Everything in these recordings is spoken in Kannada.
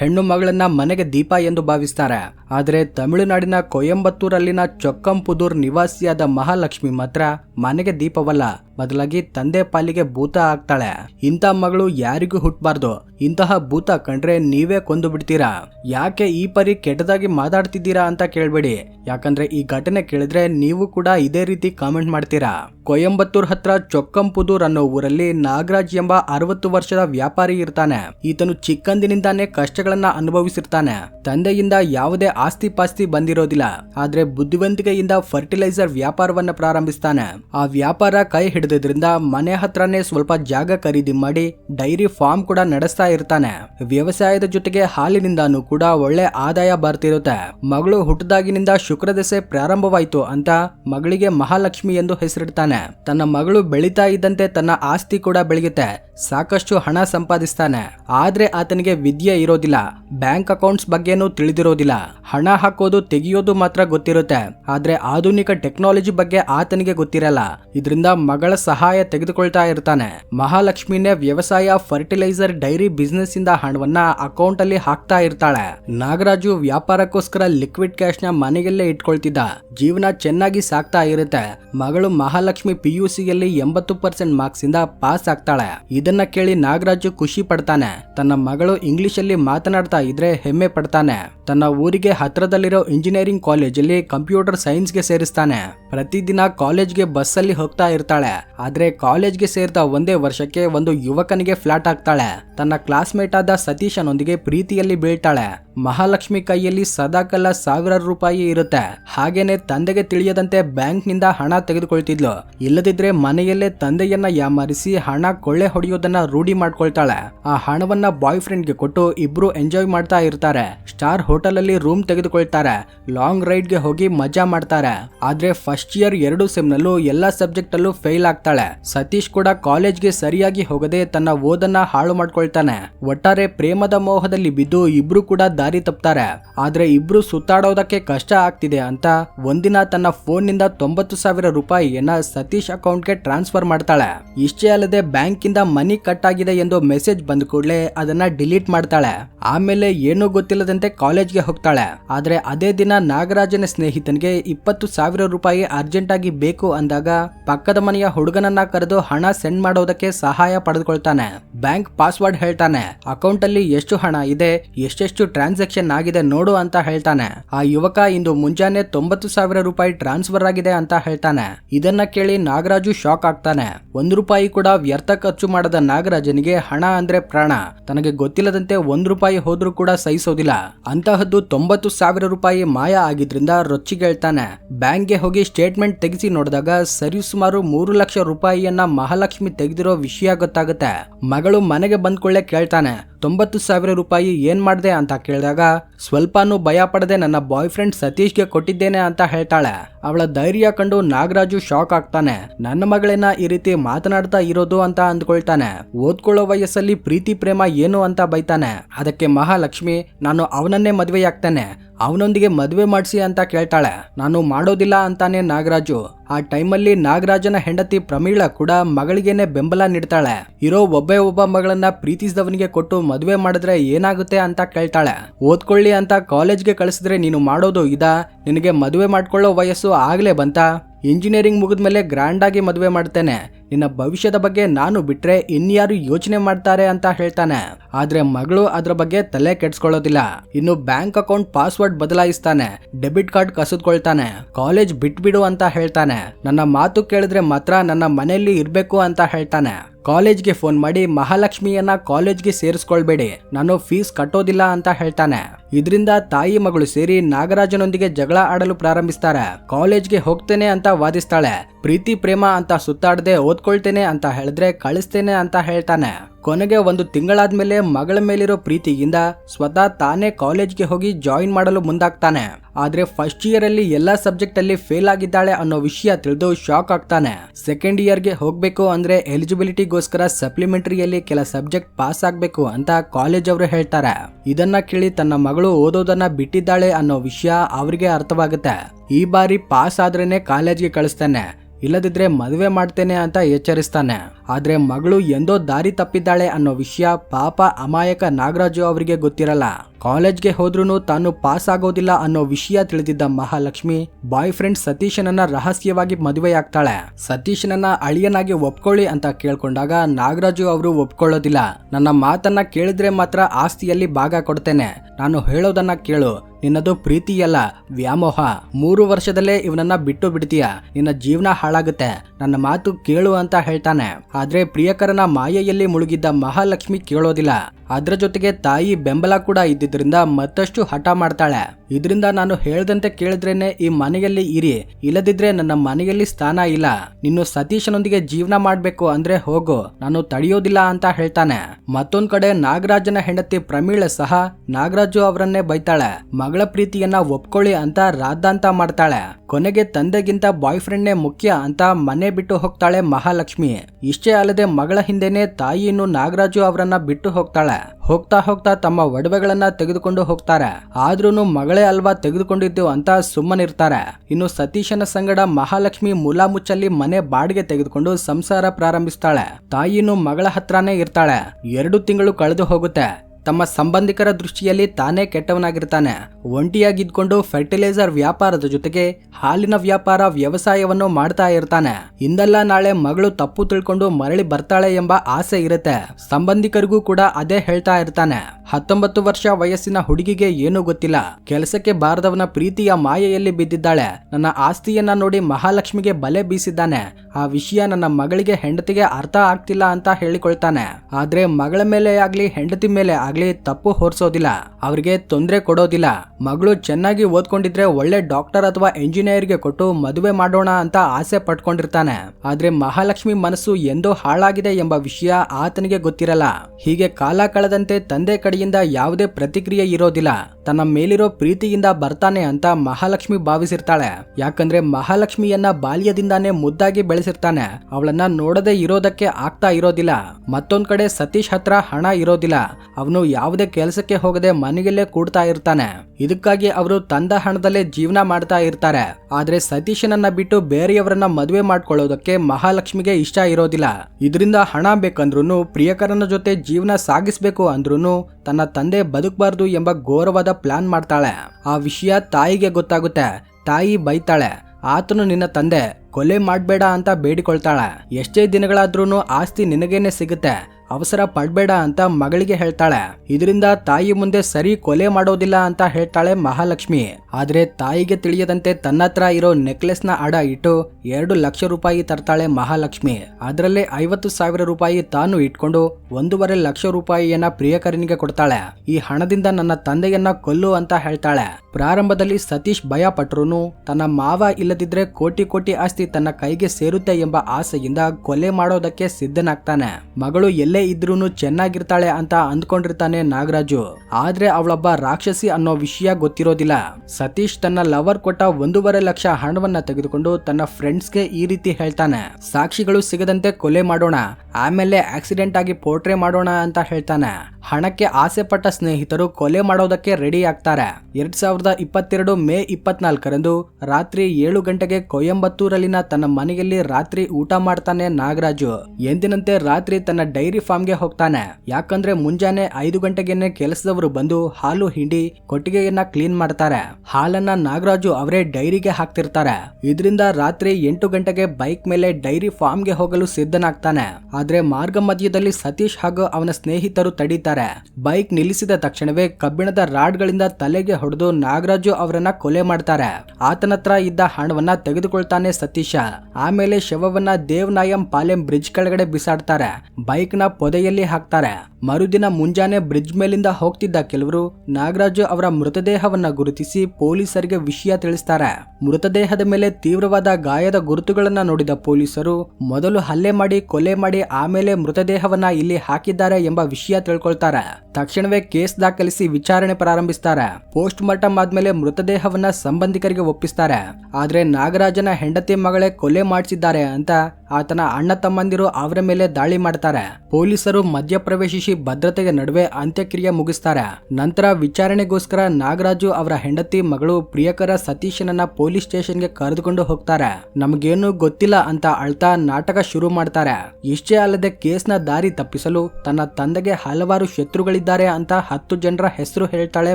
ಹೆಣ್ಣು ಮಗಳನ್ನ ಮನೆಗೆ ದೀಪ ಎಂದು ಭಾವಿಸ್ತಾರೆ. ಆದರೆ ತಮಿಳುನಾಡಿನ ಕೊಯಂಬತ್ತೂರಲ್ಲಿನ ಚೊಕ್ಕಂಪುದೂರ್ ನಿವಾಸಿಯಾದ ಮಹಾಲಕ್ಷ್ಮಿ ಮಾತ್ರ ಮನೆಗೆ ದೀಪವಲ್ಲ. ಬದಲಾಗಿ ತಂದೆ ಪಾಲಿಗೆ ಭೂತ ಆಗ್ತಾಳೆ. ಇಂಥ ಮಗಳು ಯಾರಿಗೂ ಹುಟ್ಟಬಾರ್ದು ಇಂತಹ ಭೂತ ಕಂಡ್ರೆ ನೀವೇ ಕೊಂದು ಬಿಡ್ತೀರಾ? ಯಾಕೆ ಈ ಪರಿ ಕೆಟ್ಟದಾಗಿ ಮಾತಾಡ್ತಿದ್ದೀರಾ ಅಂತ ಕೇಳ್ಬೇಡಿ. ಯಾಕಂದ್ರೆ ಈ ಘಟನೆ ಕೇಳಿದ್ರೆ ನೀವು ಕೂಡ ಇದೇ ರೀತಿ ಕಾಮೆಂಟ್ ಮಾಡ್ತೀರಾ? ಕೊಯಂಬತ್ತೂರ್ ಹತ್ರ ಚೊಕ್ಕಂಪುದೂರ್ ಅನ್ನೋ ಊರಲ್ಲಿ ನಾಗರಾಜ್ ಎಂಬ ಅರವತ್ತು ವರ್ಷದ ವ್ಯಾಪಾರಿ ಇರ್ತಾನೆ. ಈತನು ಚಿಕ್ಕಂದಿನಿಂದಾನೇ ಕಷ್ಟಗಳನ್ನ ಅನುಭವಿಸಿರ್ತಾನೆ. ತಂದೆಯಿಂದ ಯಾವುದೇ ಆಸ್ತಿ ಪಾಸ್ತಿ ಬಂದಿರೋದಿಲ್ಲ. ಆದ್ರೆ ಬುದ್ಧಿವಂತಿಕೆಯಿಂದ ಫರ್ಟಿಲೈಸರ್ ವ್ಯಾಪಾರವನ್ನ ಪ್ರಾರಂಭಿಸ್ತಾನೆ. ಆ ವ್ಯಾಪಾರ ಕೈ ಹಿಡಿದ್ರಿಂದ ಮನೆ ಹತ್ರನೇ ಸ್ವಲ್ಪ ಜಾಗ ಖರೀದಿ ಮಾಡಿ ಡೈರಿ ಫಾರ್ಮ್ ಕೂಡ ನಡೆಸ್ತಾ ಇರ್ತಾನೆ. ವ್ಯವಸಾಯದ ಜೊತೆಗೆ ಹಾಲಿನಿಂದಾನು ಕೂಡ ಒಳ್ಳೆ ಆದಾಯ ಬರ್ತಿರುತ್ತೆ. ಮಗಳು ಹುಟ್ಟದಾಗಿನಿಂದ ಶುಕ್ರದಶೆ ಪ್ರಾರಂಭವಾಯಿತು ಅಂತ ಮಗಳಿಗೆ ಮಹಾಲಕ್ಷ್ಮಿ ಎಂದು ಹೆಸರಿಡ್ತಾನೆ. ತನ್ನ ಮಗಳು ಬೆಳೀತಾ ಇದ್ದಂತೆ ತನ್ನ ಆಸ್ತಿ ಕೂಡ ಬೆಳೆಯುತ್ತೆ. ಸಾಕಷ್ಟು ಹಣ ಸಂಪಾದಿಸ್ತಾನೆ. ಆದ್ರೆ ಆತನಿಗೆ ವಿದ್ಯೆ ಇರೋದಿಲ್ಲ. ಬ್ಯಾಂಕ್ ಅಕೌಂಟ್ಸ್ ಬಗ್ಗೆನೂ ತಿಳಿದಿರೋದಿಲ್ಲ. ಹಣ ಹಾಕೋದು, ತೆಗೆಯೋದು ಮಾತ್ರ ಗೊತ್ತಿರುತ್ತೆ. ಆದ್ರೆ ಆಧುನಿಕ ಟೆಕ್ನಾಲಜಿ ಬಗ್ಗೆ ಆತನಿಗೆ ಗೊತ್ತಿರಲ್ಲ. ಇದರಿಂದ ಮಗಳ ಸಹಾಯ ತೆಗೆದುಕೊಳ್ತಾ ಇರ್ತಾನೆ. ಮಹಾಲಕ್ಷ್ಮಿನೇ ವ್ಯವಸಾಯ ಫರ್ಟಿಲೈಸರ್ ಡೈರಿ ಬಿಸ್ನೆಸ್ ಇಂದ ಹಣವನ್ನ ಅಕೌಂಟ್ ಅಲ್ಲಿ ಹಾಕ್ತಾ ಇರ್ತಾಳೆ. ನಾಗರಾಜು ವ್ಯಾಪಾರಕ್ಕೋಸ್ಕರ ಲಿಕ್ವಿಡ್ ಕ್ಯಾಶ್ನ ಮನೆಯಲ್ಲೇ ಇಟ್ಕೊಳ್ತಿದ್ದ. ಜೀವನ ಚೆನ್ನಾಗಿ ಸಾಕ್ತಾ ಇರುತ್ತೆ. ಮಗಳು ಮಹಾಲಕ್ಷ್ಮಿ ಪಿ ಯು ಸಿಯಲ್ಲಿ ಎಂಬತ್ತು ಪರ್ಸೆಂಟ್ ಮಾರ್ಕ್ಸ್ ಇಂದ ಪಾಸ್ ಆಗ್ತಾಳೆ. ಇದನ್ನ ಕೇಳಿ ನಾಗರಾಜು ಖುಷಿ ಪಡ್ತಾನೆ. ತನ್ನ ಮಗಳು ಇಂಗ್ಲಿಷ್ ಅಲ್ಲಿ ಮಾತನಾಡ್ತಾ ಇದ್ರೆ ಹೆಮ್ಮೆ ಪಡ್ತಾನೆ. ತನ್ನ ಊರಿಗೆ ಹತ್ರದಲ್ಲಿರೋ ಇಂಜಿನಿಯರಿಂಗ್ ಕಾಲೇಜಲ್ಲಿ ಕಂಪ್ಯೂಟರ್ ಸೈನ್ಸ್ಗೆ ಸೇರಿಸ್ತಾನೆ. ಪ್ರತಿದಿನ ಕಾಲೇಜ್ಗೆ ಬಸ್ಸಲ್ಲಿ ಹೋಗ್ತಾ ಇರ್ತಾಳೆ. ಆದ್ರೆ ಕಾಲೇಜ್ಗೆ ಸೇರಿದ ಒಂದೇ ವರ್ಷಕ್ಕೆ ಒಂದು ಯುವಕನಿಗೆ ಫ್ಲಾಟ್ ಆಗ್ತಾಳೆ ತನ್ನ ಕ್ಲಾಸ್ಮೇಟ್ ಆದ ಸತೀಶನೊಂದಿಗೆ ಪ್ರೀತಿಯಲ್ಲಿ ಬೀಳ್ತಾಳೆ. ಮಹಾಲಕ್ಷ್ಮಿ ಕೈಯಲ್ಲಿ ಸದಾಕಲ್ಲ ಸಾವಿರಾರು ರೂಪಾಯಿ ಇರುತ್ತೆ. ಹಾಗೇನೆ ತಂದೆಗೆ ತಿಳಿಯದಂತೆ ಬ್ಯಾಂಕ್ನಿಂದ ಹಣ ತೆಗೆದುಕೊಳ್ತಿದ್ಲು. ಇಲ್ಲದಿದ್ರೆ ಮನೆಯಲ್ಲೇ ತಂದೆಯನ್ನ ಯಾಮಾರಿಸಿ ಹಣ ಕೊಳ್ಳೆ ಹೊಡೆಯೋದನ್ನ ರೂಢಿ ಮಾಡ್ಕೊಳ್ತಾಳೆ. ಆ ಹಣವನ್ನ ಬಾಯ್ ಫ್ರೆಂಡ್ಗೆ ಕೊಟ್ಟು ಇಬ್ರು ಎಂಜಾಯ್ ಮಾಡ್ತಾ ಇರ್ತಾರೆ. ಸ್ಟಾರ್ ಹೋಟೆಲ್ ಅಲ್ಲಿ ರೂಮ್ ತೆಗೆದುಕೊಳ್ತಾರೆ. ಲಾಂಗ್ ರೈಡ್ಗೆ ಹೋಗಿ ಮಜಾ ಮಾಡ್ತಾರೆ. ಆದ್ರೆ ಫಸ್ಟ್ ಇಯರ್ ಎರಡು ಸೆಮ್ ನಲ್ಲೂ ಎಲ್ಲಾ ಸಬ್ಜೆಕ್ಟ್ ಅಲ್ಲೂ ಫೇಲ್ ಆಗ್ತಾಳೆ. ಸತೀಶ್ ಕೂಡ ಕಾಲೇಜ್ಗೆ ಸರಿಯಾಗಿ ಹೋಗದೆ ತನ್ನ ಓದನ್ನ ಹಾಳು ಮಾಡ್ಕೊಳ್ತಾನೆ. ಒಟ್ಟಾರೆ ಪ್ರೇಮದ ಮೋಹದಲ್ಲಿ ಬಿದ್ದು ಇಬ್ರು ಕೂಡ ದಾರಿ ತಪ್ತಾರೆ. ಆದ್ರೆ ಇಬ್ರು ಸುತ್ತಾಡೋದಕ್ಕೆ ಕಷ್ಟ ಆಗ್ತಿದೆ ಅಂತ ಒಂದಿನ ತನ್ನ ಫೋನ್ನಿಂದ ತೊಂಬತ್ತು ಸಾವಿರ ರೂಪಾಯಿಯನ್ನ ಸತೀಶ್ ಅಕೌಂಟ್ಗೆ ಟ್ರಾನ್ಸ್ಫರ್ ಮಾಡ್ತಾಳೆ. ಇಷ್ಟೇ ಅಲ್ಲದೆ ಬ್ಯಾಂಕ್ ಇಂದ ಮನಿ ಕಟ್ ಆಗಿದೆ ಎಂದು ಮೆಸೇಜ್ ಬಂದ ಕೂಡಲೇ ಅದನ್ನ ಡಿಲೀಟ್ ಮಾಡ್ತಾಳೆ. ಆಮೇಲೆ ಏನೂ ಗೊತ್ತಿಲ್ಲದಂತೆ ಕಾಲೇಜ್ಗೆ ಹೋಗ್ತಾಳೆ. ಆದ್ರೆ ಅದೇ ದಿನ ನಾಗರಾಜನ ಸ್ನೇಹಿತನಿಗೆ ಇಪ್ಪತ್ತು ಸಾವಿರ ರೂಪಾಯಿ ಅರ್ಜೆಂಟ್ ಆಗಿ ಬೇಕು ಅಂದಾಗ ಪಕ್ಕದ ಮನೆಯ ಹುಡುಗನನ್ನ ಕರೆದು ಹಣ ಸೆಂಡ್ ಮಾಡೋದಕ್ಕೆ ಸಹಾಯ ಪಡೆದುಕೊಳ್ತಾನೆ. ಬ್ಯಾಂಕ್ ಪಾಸ್ವರ್ಡ್ ಹೇಳ್ತಾನೆ. ಅಕೌಂಟ್ ಅಲ್ಲಿ ಎಷ್ಟು ಹಣ ಇದೆ, ಎಷ್ಟೆಷ್ಟು ಟ್ರಾನ್ಸಾಕ್ಷನ್ ಆಗಿದೆ ನೋಡು ಅಂತ ಹೇಳ್ತಾನೆ. ಆ ಯುವಕ ಇಂದು ಮುಂಜಾನೆ ತೊಂಬತ್ತು ಸಾವಿರ ರೂಪಾಯಿ ಟ್ರಾನ್ಸ್ಫರ್ ಆಗಿದೆ ಅಂತ ಹೇಳ್ತಾನೆ. ಇದನ್ನ ಕೇಳಿ ನಾಗರಾಜು ಶಾಕ್ ಆಗ್ತಾನೆ. ಒಂದ್ ರೂಪಾಯಿ ಕೂಡ ವ್ಯರ್ಥ ಖರ್ಚು ಮಾಡದ ನಾಗರಾಜನಿಗೆ ಹಣ ಅಂದ್ರೆ ಪ್ರಾಣ. ತನಗೆ ಗೊತ್ತಿಲ್ಲದಂತೆ ಒಂದ್ ರೂಪಾಯಿ ಹೋದ್ರೂ ಕೂಡ ಸಹಿಸೋದಿಲ್ಲ. ಅಂತಹದ್ದು ತೊಂಬತ್ತು ಸಾವಿರ ರೂಪಾಯಿ ಮಾಯ ಆಗಿದ್ರಿಂದ ರೊಚ್ಚಿಗೇಳ್ತಾನೆ ಬ್ಯಾಂಕ್ಗೆ ಹೋಗಿ ಸ್ಟೇಟ್ಮೆಂಟ್ ತೆಗೆಸಿ ನೋಡಿದಾಗ ಸರಿಸುಮಾರು ಮೂರು ಲಕ್ಷ ರೂಪಾಯಿಯನ್ನ ಮಹಾಲಕ್ಷ್ಮಿ ತೆಗೆದಿರೋ ವಿಷಯ ಗೊತ್ತಾಗುತ್ತೆ. ಮಗಳು ಮನೆಗೆ ಬಂದ್ಕೊಳ್ಳೆ ಕೇಳ್ತಾನೆ. ತೊಂಬತ್ತು ಸಾವಿರ ರೂಪಾಯಿ ಏನು ಮಾಡಿದೆ ಅಂತ ಕೇಳಿದಾಗ, ಸ್ವಲ್ಪನೂ ಭಯ ಪಡದೆ ನನ್ನ ಬಾಯ್ ಫ್ರೆಂಡ್ ಸತೀಶ್ಗೆ ಕೊಟ್ಟಿದ್ದೇನೆ ಅಂತ ಹೇಳ್ತಾಳೆ. ಅವಳ ಧೈರ್ಯ ಕಂಡು ನಾಗರಾಜು ಶಾಕ್ ಆಗ್ತಾನೆ. ನನ್ನ ಮಗಳನ್ನ ಈ ರೀತಿ ಮಾತನಾಡ್ತಾ ಇರೋದು ಅಂತ ಅಂದ್ಕೊಳ್ತಾನೆ. ಓದ್ಕೊಳ್ಳೋ ವಯಸ್ಸಲ್ಲಿ ಪ್ರೀತಿ ಪ್ರೇಮ ಏನು ಅಂತ ಬೈತಾನೆ. ಅದಕ್ಕೆ ಮಹಾಲಕ್ಷ್ಮಿ, ನಾನು ಅವನನ್ನೇ ಮದುವೆಯಾಗ್ತಾನೆ ಅವನೊಂದಿಗೆ ಮದುವೆ ಮಾಡಿಸಿ ಅಂತ ಕೇಳ್ತಾಳೆ. ನಾನು ಮಾಡೋದಿಲ್ಲ ಅಂತಾನೆ ನಾಗರಾಜು. ಆ ಟೈಮಲ್ಲಿ ನಾಗರಾಜನ ಹೆಂಡತಿ ಪ್ರಮೀಳ ಕೂಡ ಮಗಳಿಗೇನೆ ಬೆಂಬಲ ನೀಡ್ತಾಳೆ. ಇರೋ ಒಬ್ಬೇ ಒಬ್ಬ ಮಗಳನ್ನ ಪ್ರೀತಿಸಿದವನಿಗೆ ಕೊಟ್ಟು ಮದುವೆ ಮಾಡಿದ್ರೆ ಏನಾಗುತ್ತೆ ಅಂತ ಕೇಳ್ತಾಳೆ. ಓದ್ಕೊಳ್ಳಿ ಅಂತ ಕಾಲೇಜ್ಗೆ ಕಳಿಸಿದ್ರೆ ನೀನು ಮಾಡೋದು ಇದಾ? ನಿನಗೆ ಮದುವೆ ಮಾಡ್ಕೊಳ್ಳೋ ವಯಸ್ಸು ಆಗ್ಲೇ ಬಂತಾ? ಇಂಜಿನಿಯರಿಂಗ್ ಮುಗಿದ್ಮೇಲೆ ಗ್ರ್ಯಾಂಡ್ ಆಗಿ ಮದುವೆ ಮಾಡ್ತೇನೆ. ನಿನ್ನ ಭವಿಷ್ಯದ ಬಗ್ಗೆ ನಾನು ಬಿಟ್ರೆ ಇನ್ಯಾರು ಯೋಚನೆ ಮಾಡ್ತಾರೆ ಅಂತ ಹೇಳ್ತಾನೆ. ಆದ್ರೆ ಮಗಳು ಅದ್ರ ಬಗ್ಗೆ ತಲೆ ಕೆಡ್ಸ್ಕೊಳ್ಳೋದಿಲ್ಲ. ಇನ್ನು ಬ್ಯಾಂಕ್ ಅಕೌಂಟ್ ಪಾಸ್ವರ್ಡ್ ಬದಲಾಯಿಸ್ತಾನೆ. ಡೆಬಿಟ್ ಕಾರ್ಡ್ ಕಸಿದ್ಕೊಳ್ತಾನೆ. ಕಾಲೇಜ್ ಬಿಟ್ಬಿಡು ಅಂತ ಹೇಳ್ತಾನೆ. ನನ್ನ ಮಾತು ಕೇಳಿದ್ರೆ ಮಾತ್ರ ನನ್ನ ಮನೆಯಲ್ಲಿ ಇರ್ಬೇಕು ಅಂತ ಹೇಳ್ತಾನೆ. ಕಾಲೇಜ್ಗೆ ಫೋನ್ ಮಾಡಿ ಮಹಾಲಕ್ಷ್ಮಿಯನ್ನ ಕಾಲೇಜ್ಗೆ ಸೇರಿಸ್ಕೊಳ್ಬೇಡಿ. ನಾನು ಫೀಸ್ ಕಟ್ಟೋದಿಲ್ಲ ಅಂತ ಹೇಳ್ತಾನೆ. ಇದರಿಂದ ತಾಯಿ ಮಗಳು ಸೇರಿ ನಾಗರಾಜನೊಂದಿಗೆ ಜಗಳ ಆಡಲು ಪ್ರಾರಂಭಿಸ್ತಾರೆ. ಕಾಲೇಜ್ಗೆ ಹೋಗ್ತೇನೆ ಅಂತ ವಾದಿಸ್ತಾಳೆ. ಪ್ರೀತಿ, ಪ್ರೇಮ ಅಂತ ಸುತ್ತಾಡದೆ ಓದ್ಕೊಳ್ತೇನೆ ಅಂತ ಹೇಳಿದ್ರೆ ಕಳಿಸ್ತೇನೆ ಅಂತ ಹೇಳ್ತಾನೆ. ಕೊನೆಗೆ ಒಂದು ತಿಂಗಳಾದ್ಮೇಲೆ ಮಗಳ ಮೇಲಿರೋ ಪ್ರೀತಿಯಿಂದ ಸ್ವತಃ ತಾನೇ ಕಾಲೇಜ್ಗೆ ಹೋಗಿ ಜಾಯಿನ್ ಮಾಡಲು ಮುಂದಾಗ್ತಾನೆ. ಆದ್ರೆ ಫಸ್ಟ್ ಇಯರ್ ಅಲ್ಲಿ ಎಲ್ಲಾ ಸಬ್ಜೆಕ್ಟ್ ಅಲ್ಲಿ ಫೇಲ್ ಆಗಿದ್ದಾಳೆ ಅನ್ನೋ ವಿಷಯ ತಿಳಿದು ಶಾಕ್ ಆಗ್ತಾನೆ. ಸೆಕೆಂಡ್ ಇಯರ್ಗೆ ಹೋಗ್ಬೇಕು ಅಂದ್ರೆ ಎಲಿಜಿಬಿಲಿಟಿಗೋಸ್ಕರ ಸಪ್ಲಿಮೆಂಟರಿಯಲ್ಲಿ ಕೆಲ ಸಬ್ಜೆಕ್ಟ್ ಪಾಸ್ ಆಗ್ಬೇಕು ಅಂತ ಕಾಲೇಜ್ ಅವರು ಹೇಳ್ತಾರೆ. ಇದನ್ನ ಕೇಳಿ ತನ್ನ ಮಗಳು ಓದೋದನ್ನ ಬಿಟ್ಟಿದ್ದಾಳೆ ಅನ್ನೋ ವಿಷಯ ಅವರಿಗೆ ಅರ್ಥವಾಗುತ್ತೆ. ಈ ಬಾರಿ ಪಾಸ್ ಆದ್ರೇನೆ ಕಾಲೇಜ್ಗೆ ಕಳಿಸ್ತಾನೆ. ಇಲ್ಲದಿದ್ರೆ ಮದುವೆ ಮಾಡ್ತೇನೆ ಅಂತ ಎಚ್ಚರಿಸ್ತಾನೆ. ಆದ್ರೆ ಮಗಳು ಎಂದೋ ದಾರಿ ತಪ್ಪಿದ್ದಾಳೆ ಅನ್ನೋ ವಿಷಯ ಪಾಪ ಅಮಾಯಕ ನಾಗರಾಜು ಅವರಿಗೆ ಗೊತ್ತಿರಲ್ಲ. ಕಾಲೇಜ್ಗೆ ಹೋದ್ರೂ ತಾನು ಪಾಸ್ ಆಗೋದಿಲ್ಲ ಅನ್ನೋ ವಿಷಯ ತಿಳಿದಿದ್ದ ಮಹಾಲಕ್ಷ್ಮಿ ಬಾಯ್ ಫ್ರೆಂಡ್ ಸತೀಶನನ್ನ ರಹಸ್ಯವಾಗಿ ಮದುವೆಯಾಗ್ತಾಳೆ. ಸತೀಶನನ್ನ ಅಳಿಯನಾಗಿ ಒಪ್ಕೊಳ್ಳಿ ಅಂತ ಕೇಳ್ಕೊಂಡಾಗ ನಾಗರಾಜು ಅವರು ಒಪ್ಕೊಳ್ಳೋದಿಲ್ಲ. ನನ್ನ ಮಾತನ್ನ ಕೇಳಿದ್ರೆ ಮಾತ್ರ ಆಸ್ತಿಯಲ್ಲಿ ಭಾಗ ಕೊಡ್ತೇನೆ. ನಾನು ಹೇಳೋದನ್ನ ಕೇಳು. ನಿನ್ನದು ಪ್ರೀತಿಯಲ್ಲ, ವ್ಯಾಮೋಹ. ಮೂರು ವರ್ಷದಲ್ಲೇ ಇವನನ್ನ ಬಿಟ್ಟು ಬಿಡ್ತೀಯ. ನಿನ್ನ ಜೀವನ ಹಾಳಾಗುತ್ತೆ. ನನ್ನ ಮಾತು ಕೇಳು ಅಂತ ಹೇಳ್ತಾನೆ. ಆದ್ರೆ ಪ್ರಿಯಕರನ ಮಾಯೆಯಲ್ಲಿ ಮುಳುಗಿದ್ದ ಮಹಾಲಕ್ಷ್ಮಿ ಕೇಳೋದಿಲ್ಲ. ಅದ್ರ ಜೊತೆಗೆ ತಾಯಿ ಬೆಂಬಲ ಕೂಡ ಇದ್ದಿದ್ರಿಂದ ಮತ್ತಷ್ಟು ಹಠ ಮಾಡ್ತಾಳೆ. ಇದರಿಂದ ನಾನು ಹೇಳದಂತೆ ಕೇಳಿದ್ರೇನೆ ಈ ಮನೆಯಲ್ಲಿ ಇರಿ. ಇಲ್ಲದಿದ್ರೆ ನನ್ನ ಮನೆಯಲ್ಲಿ ಸ್ಥಾನ ಇಲ್ಲ. ನೀನು ಸತೀಶನೊಂದಿಗೆ ಜೀವನ ಮಾಡ್ಬೇಕು ಅಂದ್ರೆ ಹೋಗು. ನಾನು ತಡೆಯೋದಿಲ್ಲ ಅಂತ ಹೇಳ್ತಾನೆ. ಮತ್ತೊಂದ್ ಕಡೆ ನಾಗರಾಜನ ಹೆಂಡತಿ ಪ್ರಮೀಳ ಸಹ ನಾಗರಾಜು ಅವರನ್ನೇ ಬೈತಾಳೆ. ಮಗಳ ಪ್ರೀತಿಯನ್ನ ಒಪ್ಕೊಳ್ಳಿ ಅಂತ ರಾದ್ದಾಂತ ಮಾಡ್ತಾಳೆ. ಕೊನೆಗೆ ತಂದೆಗಿಂತ ಬಾಯ್ ಫ್ರೆಂಡ್ನೇ ಮುಖ್ಯ ಅಂತ ಮನೆ ಬಿಟ್ಟು ಹೋಗ್ತಾಳೆ ಮಹಾಲಕ್ಷ್ಮಿ. ಇಷ್ಟೇ ಅಲ್ಲದೆ ಮಗಳ ಹಿಂದೆನೆ ತಾಯಿಯನ್ನು ನಾಗರಾಜು ಅವರನ್ನ ಬಿಟ್ಟು ಹೋಗ್ತಾಳೆ. ಹೋಗ್ತಾ ಹೋಗ್ತಾ ತಮ್ಮ ಒಡವೆಗಳನ್ನ ತೆಗೆದುಕೊಂಡು ಹೋಗ್ತಾರೆ. ಆದ್ರೂನು ಮಗಳೇ ಅಲ್ವಾ ತೆಗೆದುಕೊಂಡಿದ್ದು ಅಂತ ಸುಮ್ಮನಿರ್ತಾರೆ. ಇನ್ನು ಸತೀಶನ ಸಂಗಡ ಮಹಾಲಕ್ಷ್ಮಿ ಮುಲಾಮುಚ್ಚಲ್ಲಿ ಮನೆ ಬಾಡಿಗೆ ತೆಗೆದುಕೊಂಡು ಸಂಸಾರ ಪ್ರಾರಂಭಿಸ್ತಾಳೆ. ತಾಯಿನೂ ಮಗಳ ಹತ್ರನೇ ಇರ್ತಾಳೆ. ಎರಡು ತಿಂಗಳು ಕಳೆದು ಹೋಗುತ್ತೆ. ತಮ್ಮ ಸಂಬಂಧಿಕರ ದೃಷ್ಟಿಯಲ್ಲಿ ತಾನೇ ಕೆಟ್ಟವನಾಗಿರ್ತಾನೆ. ಒಂಟಿಯಾಗಿದ್ಕೊಂಡು ಫರ್ಟಿಲೈಸರ್ ವ್ಯಾಪಾರದ ಜೊತೆಗೆ ಹಾಲಿನ ವ್ಯಾಪಾರ ವ್ಯವಸಾಯವನ್ನು ಮಾಡ್ತಾ ಇರ್ತಾನೆ. ಇಂದಲ್ಲ ನಾಳೆ ಮಗಳು ತಪ್ಪು ತಿಳ್ಕೊಂಡು ಮರಳಿ ಬರ್ತಾಳೆ ಎಂಬ ಆಸೆ ಇರುತ್ತೆ. ಸಂಬಂಧಿಕರಿಗೂ ಕೂಡ ಅದೇ ಹೇಳ್ತಾ ಇರ್ತಾನೆ. ಹತ್ತೊಂಬತ್ತು ವರ್ಷ ವಯಸ್ಸಿನ ಹುಡುಗಿಗೆ ಏನೂ ಗೊತ್ತಿಲ್ಲ. ಕೆಲಸಕ್ಕೆ ಬಾರದವನ ಪ್ರೀತಿಯ ಮಾಯೆಯಲ್ಲಿ ಬಿದ್ದಿದ್ದಾಳೆ. ನನ್ನ ಆಸ್ತಿಯನ್ನ ನೋಡಿ ಮಹಾಲಕ್ಷ್ಮಿಗೆ ಬಲೆ ಬೀಸಿದ್ದಾನೆ. ಆ ವಿಷಯ ನನ್ನ ಮಗಳಿಗೆ ಹೆಂಡತಿಗೆ ಅರ್ಥ ಆಗ್ತಿಲ್ಲ ಅಂತ ಹೇಳಿಕೊಳ್ತಾನೆ. ಆದ್ರೆ ಮಗಳ ಮೇಲೆ ಆಗ್ಲಿ ಹೆಂಡತಿ ಮೇಲೆ ಆಗ್ಲಿ ತಪ್ಪು ಹೊರಿಸೋದಿಲ್ಲ, ಅವ್ರಿಗೆ ತೊಂದರೆ ಕೊಡೋದಿಲ್ಲ. ಮಗಳು ಚೆನ್ನಾಗಿ ಓದ್ಕೊಂಡಿದ್ರೆ ಒಳ್ಳೆ ಡಾಕ್ಟರ್ ಅಥವಾ ಇಂಜಿನಿಯರ್ಗೆ ಕೊಟ್ಟು ಮದುವೆ ಮಾಡೋಣ ಅಂತ ಆಸೆ ಪಟ್ಕೊಂಡಿರ್ತಾನೆ. ಆದ್ರೆ ಮಹಾಲಕ್ಷ್ಮಿ ಮನಸ್ಸು ಎಂದೋ ಹಾಳಾಗಿದೆ ಎಂಬ ವಿಷಯ ಆತನಿಗೆ ಗೊತ್ತಿರಲ್ಲ. ಹೀಗೆ ಕಾಲ ಕಳೆದಂತೆ ತಂದೆ ಕಡೆಯಿಂದ ಯಾವುದೇ ಪ್ರತಿಕ್ರಿಯೆ ಇರೋದಿಲ್ಲ. ತನ್ನ ಮೇಲಿರೋ ಪ್ರೀತಿಯಿಂದ ಬರ್ತಾನೆ ಅಂತ ಮಹಾಲಕ್ಷ್ಮಿ ಭಾವಿಸಿರ್ತಾಳೆ. ಯಾಕಂದ್ರೆ ಮಹಾಲಕ್ಷ್ಮಿಯನ್ನ ಬಾಲ್ಯದಿಂದಾನೇ ಮುದ್ದಾಗಿ ಬೆಳೆಸಿರ್ತಾನೆ. ಅವಳನ್ನ ನೋಡದೆ ಇರೋದಕ್ಕೆ ಆಗ್ತಾ ಇರೋದಿಲ್ಲ. ಮತ್ತೊಂದ್ ಕಡೆ ಸತೀಶ್ ಹತ್ರ ಹಣ ಇರೋದಿಲ್ಲ. ಅವನು ಯಾವುದೇ ಕೆಲಸಕ್ಕೆ ಹೋಗದೆ ಮನೆಯಲ್ಲೇ ಕೂಡ್ತಾ ಇರ್ತಾನೆ. ಇದಕ್ಕಾಗಿ ಅವರು ತಂದ ಹಣದಲ್ಲೇ ಜೀವನ ಮಾಡ್ತಾ ಇರ್ತಾರೆ. ಆದ್ರೆ ಸತೀಶನನ್ನ ಬಿಟ್ಟು ಬೇರೆಯವರನ್ನ ಮದುವೆ ಮಾಡ್ಕೊಳ್ಳೋದಕ್ಕೆ ಮಹಾಲಕ್ಷ್ಮಿಗೆ ಇಷ್ಟ ಇರೋದಿಲ್ಲ. ಇದರಿಂದ ಹಣ ಬೇಕಂದ್ರೂ ಪ್ರಿಯಕರನ ಜೊತೆ ಜೀವನ ಸಾಗಿಸ್ಬೇಕು ಅಂದ್ರೂ ತನ್ನ ತಂದೆ ಬದುಕಬಾರ್ದು ಎಂಬ ಘೋರವಾದ ಪ್ಲಾನ್ ಮಾಡ್ತಾಳೆ. ಆ ವಿಷಯ ತಾಯಿಗೆ ಗೊತ್ತಾಗುತ್ತೆ. ತಾಯಿ ಬೈತಾಳೆ, ಆತನು ನಿನ್ನ ತಂದೆ, ಕೊಲೆ ಮಾಡಬೇಡ ಅಂತ ಬೇಡಿಕೊಳ್ತಾಳೆ. ಎಷ್ಟೇ ದಿನಗಳಾದ್ರೂ ಆಸ್ತಿ ನಿನಗೇನೆ ಸಿಗುತ್ತೆ. ಅವಸರ ಪಡ್ಬೇಡ ಅಂತ ಮಗಳಿಗೆ ಹೇಳ್ತಾಳೆ. ಇದರಿಂದ ತಾಯಿ ಮುಂದೆ ಸರಿ ಕೊಲೆ ಮಾಡೋದಿಲ್ಲ ಅಂತ ಹೇಳ್ತಾಳೆ ಮಹಾಲಕ್ಷ್ಮಿ. ಆದ್ರೆ ತಾಯಿಗೆ ತಿಳಿಯದಂತೆ ತನ್ನ ಹತ್ರ ಇರೋ ನೆಕ್ಲೆಸ್ನ ಅಡ ಇಟ್ಟು ಎರಡು ಲಕ್ಷ ರೂಪಾಯಿ ತರ್ತಾಳೆ ಮಹಾಲಕ್ಷ್ಮಿ. ಅದರಲ್ಲೇ ಐವತ್ತು ಸಾವಿರ ರೂಪಾಯಿ ತಾನು ಇಟ್ಕೊಂಡು ಒಂದೂವರೆ ಲಕ್ಷ ರೂಪಾಯಿಯನ್ನ ಪ್ರಿಯಕರನಿಗೆ ಕೊಡ್ತಾಳೆ. ಈ ಹಣದಿಂದ ನನ್ನ ತಂದೆಯನ್ನ ಕೊಲ್ಲು ಅಂತ ಹೇಳ್ತಾಳೆ. ಪ್ರಾರಂಭದಲ್ಲಿ ಸತೀಶ್ ಭಯ ಪಟ್ರು ತನ್ನ ಮಾವ ಇಲ್ಲದಿದ್ರೆ ಕೋಟಿ ಕೋಟಿ ಆಸ್ತಿ ತನ್ನ ಕೈಗೆ ಸೇರುತ್ತೆ ಎಂಬ ಆಸೆಯಿಂದ ಕೊಲೆ ಮಾಡೋದಕ್ಕೆ ಸಿದ್ಧನಾಗ್ತಾನೆ. ಮಗಳು ಎಲ್ಲೇ ಇದ್ರೂ ಚೆನ್ನಾಗಿರ್ತಾಳೆ ಅಂತ ಅಂದ್ಕೊಂಡಿರ್ತಾನೆ ನಾಗರಾಜು. ಆದ್ರೆ ಅವಳೊಬ್ಬ ರಾಕ್ಷಸಿ ಅನ್ನೋ ವಿಷಯ ಗೊತ್ತಿರೋದಿಲ್ಲ. ಸತೀಶ್ ತನ್ನ ಲವರ್ ಕೊಟ್ಟ ಒಂದೂವರೆ ಲಕ್ಷ ಹಣವನ್ನ ತೆಗೆದುಕೊಂಡು ತನ್ನ ಫ್ರೆಂಡ್ಸ್ಗೆ ಈ ರೀತಿ ಹೇಳ್ತಾನೆ. ಸಾಕ್ಷಿಗಳು ಸಿಗದಂತೆ ಕೊಲೆ ಮಾಡೋಣ, ಆಮೇಲೆ ಆಕ್ಸಿಡೆಂಟ್ ಆಗಿ ಪೋರ್ಟ್ರೇ ಮಾಡೋಣ ಅಂತ ಹೇಳ್ತಾನೆ. ಹಣಕ್ಕೆ ಆಸೆ ಪಟ್ಟ ಸ್ನೇಹಿತರು ಕೊಲೆ ಮಾಡೋದಕ್ಕೆ ರೆಡಿ ಆಗ್ತಾರೆ. ಎರಡ್ ಸಾವಿರದ ಇಪ್ಪತ್ತೆರಡು ಮೇ ಇಪ್ಪತ್ನಾಲ್ಕರಂದು ರಾತ್ರಿ ಏಳು ಗಂಟೆಗೆ ಕೊಯಂಬತ್ತೂರಲ್ಲಿನ ತನ್ನ ಮನೆಯಲ್ಲಿ ರಾತ್ರಿ ಊಟ ಮಾಡ್ತಾನೆ ನಾಗರಾಜು. ಎಂದಿನಂತೆ ರಾತ್ರಿ ತನ್ನ ಡೈರಿ ಫಾರ್ಮ್ಗೆ ಹೋಗ್ತಾನೆ. ಯಾಕಂದ್ರೆ ಮುಂಜಾನೆ ಐದು ಗಂಟೆಗೆನೆ ಕೆಲಸದವರು ಬಂದು ಹಾಲು ಹಿಂಡಿ, ಕೊಟ್ಟಿಗೆಯನ್ನ ಕ್ಲೀನ್ ಮಾಡ್ತಾರೆ. ಹಾಲನ್ನ ನಾಗರಾಜು ಅವರೇ ಡೈರಿಗೆ ಹಾಕ್ತಿರ್ತಾರೆ. ಇದರಿಂದ ರಾತ್ರಿ ಎಂಟು ಗಂಟೆಗೆ ಬೈಕ್ ಮೇಲೆ ಡೈರಿ ಫಾರ್ಮ್ಗೆ ಹೋಗಲು ಸಿದ್ಧನಾಗ್ತಾನೆ. ಆದ್ರೆ ಮಾರ್ಗ ಮಧ್ಯದಲ್ಲಿ ಸತೀಶ್ ಹಾಗೂ ಅವನ ಸ್ನೇಹಿತರು ತಡೀತಾರೆ. ಬೈಕ್ ನಿಲ್ಲಿಸಿದ ತಕ್ಷಣವೇ ಕಬ್ಬಿಣದ ರಾಡ್ಗಳಿಂದ ತಲೆಗೆ ಹೊಡೆದು ನಾಗರಾಜು ಅವರನ್ನ ಕೊಲೆ ಮಾಡ್ತಾರೆ. ಆತನತ್ರ ಇದ್ದ ಹಣವನ್ನ ತೆಗೆದುಕೊಳ್ತಾನೆ ಸತೀಶ. ಆಮೇಲೆ ಶವವನ್ನ ದೇವ್ನಾಯಂ ಪಾಲೆಂ ಬ್ರಿಡ್ಜ್ ಕೆಳಗಡೆ ಬಿಸಾಡ್ತಾರೆ. ಬೈಕ್ನ ಪೊದೆಯಲ್ಲಿ ಹಾಕ್ತಾರೆ. ಮರುದಿನ ಮುಂಜಾನೆ ಬ್ರಿಡ್ಜ್ ಮೇಲಿಂದ ಹೋಗ್ತಿದ್ದ ಕೆಲವರು ನಾಗರಾಜು ಅವರ ಮೃತದೇಹವನ್ನ ಗುರುತಿಸಿ ಪೊಲೀಸರಿಗೆ ವಿಷಯ ತಿಳಿಸ್ತಾರೆ. ಮೃತದೇಹದ ಮೇಲೆ ತೀವ್ರವಾದ ಗಾಯದ ಗುರುತುಗಳನ್ನ ನೋಡಿದ ಪೊಲೀಸರು, ಮೊದಲು ಹಲ್ಲೆ ಮಾಡಿ, ಕೊಲೆ ಮಾಡಿ, ಆಮೇಲೆ ಮೃತದೇಹವನ್ನ ಇಲ್ಲಿ ಹಾಕಿದ್ದಾರೆ ಎಂಬ ವಿಷಯ ತಿಳ್ಕೊಳ್ತಾರೆ. ತಕ್ಷಣವೇ ಕೇಸ್ ದಾಖಲಿಸಿ ವಿಚಾರಣೆ ಪ್ರಾರಂಭಿಸ್ತಾರೆ. ಪೋಸ್ಟ್ ಮಾರ್ಟಮ್ ಆದ್ಮೇಲೆ ಮೃತದೇಹವನ್ನ ಸಂಬಂಧಿಕರಿಗೆ ಒಪ್ಪಿಸ್ತಾರೆ. ಆದ್ರೆ ನಾಗರಾಜನ ಹೆಂಡತಿ ಮಗಳೇ ಕೊಲೆ ಮಾಡಿಸಿದ್ದಾರೆ ಅಂತ ಆತನ ಅಣ್ಣ ತಮ್ಮಂದಿರು ಅವರ ಮೇಲೆ ದಾಳಿ ಮಾಡ್ತಾರೆ. ಪೊಲೀಸ್ ಪೊಲೀಸರು ಮಧ್ಯಪ್ರವೇಶಿಸಿ ಭದ್ರತೆಗೆ ನಡುವೆ ಅಂತ್ಯಕ್ರಿಯೆ ಮುಗಿಸ್ತಾರೆ. ನಂತರ ವಿಚಾರಣೆಗೋಸ್ಕರ ನಾಗರಾಜು ಅವರ ಹೆಂಡತಿ ಮಗಳು ಪ್ರಿಯಕರ ಸತೀಶನನ್ನ ಪೊಲೀಸ್ ಸ್ಟೇಷನ್ಗೆ ಕರೆದುಕೊಂಡು ಹೋಗ್ತಾರೆ. ನಮಗೇನು ಗೊತ್ತಿಲ್ಲ ಅಂತ ಅಳ್ತಾ ನಾಟಕ ಶುರು ಮಾಡ್ತಾರೆ. ಇಷ್ಟೇ ಅಲ್ಲದೆ ಕೇಸ್ನ ದಾರಿ ತಪ್ಪಿಸಲು ತನ್ನ ತಂದೆಗೆ ಹಲವಾರು ಶತ್ರುಗಳಿದ್ದಾರೆ ಅಂತ ಹತ್ತು ಜನರ ಹೆಸರು ಹೇಳ್ತಾಳೆ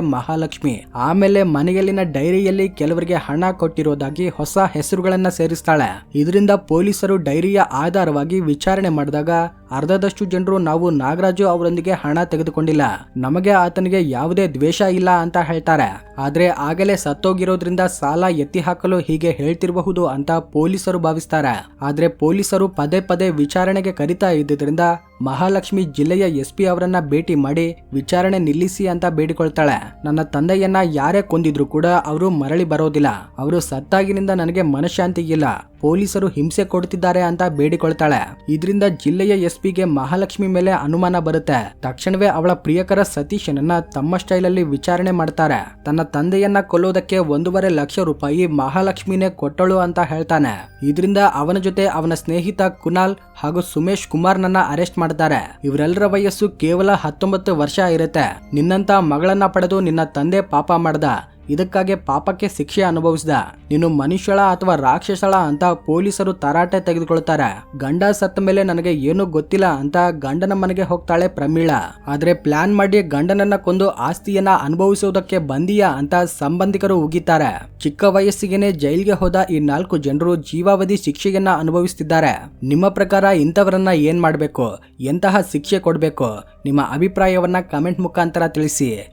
ಮಹಾಲಕ್ಷ್ಮಿ. ಆಮೇಲೆ ಮನೆಯಲ್ಲಿನ ಡೈರಿಯಲ್ಲಿ ಕೆಲವರಿಗೆ ಹಣ ಕೊಟ್ಟಿರೋದಾಗಿ ಹೊಸ ಹೆಸರುಗಳನ್ನ ಸೇರಿಸ್ತಾಳೆ. ಇದರಿಂದ ಪೊಲೀಸರು ಡೈರಿಯ ಆಧಾರವಾಗಿ ವಿಚಾರಣೆ ಮಾಡಿದಾಗ ಅರ್ಧದಷ್ಟು ಜನರು ನಾವು ನಾಗರಾಜು ಅವರೊಂದಿಗೆ ಹಣ ತೆಗೆದುಕೊಂಡಿಲ್ಲ. ನಮಗೆ ಆತನಿಗೆ ಯಾವುದೇ ದ್ವೇಷ ಇಲ್ಲ ಅಂತ ಹೇಳ್ತಾರೆ. ಆದ್ರೆ ಆಗಲೇ ಸತ್ತೋಗಿರೋದ್ರಿಂದ ಸಾಲ ಎತ್ತಿ ಹಾಕಲು ಹೀಗೆ ಹೇಳ್ತಿರಬಹುದು ಅಂತ ಪೊಲೀಸರು ಭಾವಿಸ್ತಾರೆ. ಆದ್ರೆ ಪೊಲೀಸರು ಪದೇ ಪದೇ ವಿಚಾರಣೆಗೆ ಕರಿತಾ ಇದ್ದಿದ್ರಿಂದ ಮಹಾಲಕ್ಷ್ಮಿ ಜಿಲ್ಲೆಯ ಎಸ್ ಪಿ ಅವರನ್ನ ಭೇಟಿ ಮಾಡಿ ವಿಚಾರಣೆ ನಿಲ್ಲಿಸಿ ಅಂತ ಬೇಡಿಕೊಳ್ತಾಳೆ. ನನ್ನ ತಂದೆಯನ್ನ ಯಾರೇ ಕೊಂದಿದ್ರು ಕೂಡ ಅವರು ಮರಳಿ ಬರೋದಿಲ್ಲ. ಅವರು ಸತ್ತಾಗಿನಿಂದ ನನಗೆ ಮನಃಶಾಂತಿ ಇಲ್ಲ. ಪೊಲೀಸರು ಹಿಂಸೆ ಕೊಡ್ತಿದ್ದಾರೆ ಅಂತ ಬೇಡಿಕೊಳ್ತಾಳೆ. ಇದರಿಂದ ಜಿಲ್ಲೆಯ ಎಸ್ ಪಿಗೆ ಮಹಾಲಕ್ಷ್ಮಿ ಮೇಲೆ ಅನುಮಾನ ಬರುತ್ತೆ. ತಕ್ಷಣವೇ ಅವಳ ಪ್ರಿಯಕರ ಸತೀಶನನ್ನ ತಮ್ಮ ಸ್ಟೈಲಲ್ಲಿ ವಿಚಾರಣೆ ಮಾಡ್ತಾರೆ. ತನ್ನ ತಂದೆಯನ್ನ ಕೊಲ್ಲೋದಕ್ಕೆ ಒಂದೂವರೆ ಲಕ್ಷ ರೂಪಾಯಿ ಮಹಾಲಕ್ಷ್ಮಿನೇ ಕೊಟ್ಟಳು ಅಂತ ಹೇಳ್ತಾನೆ. ಇದರಿಂದ ಅವನ ಜೊತೆ ಅವನ ಸ್ನೇಹಿತ ಕುನಾಲ್ ಹಾಗೂ ಸುಮೇಶ್ ಕುಮಾರ್ನನ್ನ ಅರೆಸ್ಟ್ ಮಾಡ್ತಾರೆ. ಇವರೆಲ್ಲರ ವಯಸ್ಸು ಕೇವಲ ಹತ್ತೊಂಬತ್ತು ವರ್ಷ ಇರುತ್ತೆ. ನಿನ್ನಂತ ಮಗಳನ್ನ ಪಡೆದು ನಿನ್ನ ತಂದೆ ಪಾಪ ಮಾಡ್ದ. ಇದಕ್ಕಾಗಿ ಪಾಪಕ್ಕೆ ಶಿಕ್ಷೆ ಅನುಭವಿಸಿದ. ನೀನು ಮನುಷ್ಯಳ ಅಥವಾ ರಾಕ್ಷಸಳ ಅಂತ ಪೊಲೀಸರು ತರಾಟೆ ತೆಗೆದುಕೊಳ್ತಾರೆ. ಗಂಡ ಸತ್ತ ಮೇಲೆ ನನಗೆ ಏನು ಗೊತ್ತಿಲ್ಲ ಅಂತ ಗಂಡನ ಮನೆಗೆ ಹೋಗ್ತಾಳೆ ಪ್ರಮೀಳಾ. ಆದ್ರೆ ಪ್ಲಾನ್ ಮಾಡಿ ಗಂಡನನ್ನ ಕೊಂದು ಆಸ್ತಿಯನ್ನ ಅನುಭವಿಸುವುದಕ್ಕೆ ಬಂದೀಯಾ ಅಂತ ಸಂಬಂಧಿಕರು ಉಗಿತಾರೆ. ಚಿಕ್ಕ ವಯಸ್ಸಿಗೆನೆ ಜೈಲ್ಗೆ ಹೋದ ಈ ನಾಲ್ಕು ಜನರು ಜೀವಾವಧಿ ಶಿಕ್ಷೆಯನ್ನ ಅನುಭವಿಸುತ್ತಿದ್ದಾರೆ ನಿಮ್ಮ ಪ್ರಕಾರ ಇಂಥವರನ್ನ ಏನ್ ಮಾಡಬೇಕು? ಎಂತಹ ಶಿಕ್ಷೆ ಕೊಡಬೇಕು? ನಿಮ್ಮ ಅಭಿಪ್ರಾಯವನ್ನ ಕಮೆಂಟ್ ಮುಖಾಂತರ ತಿಳಿಸಿ.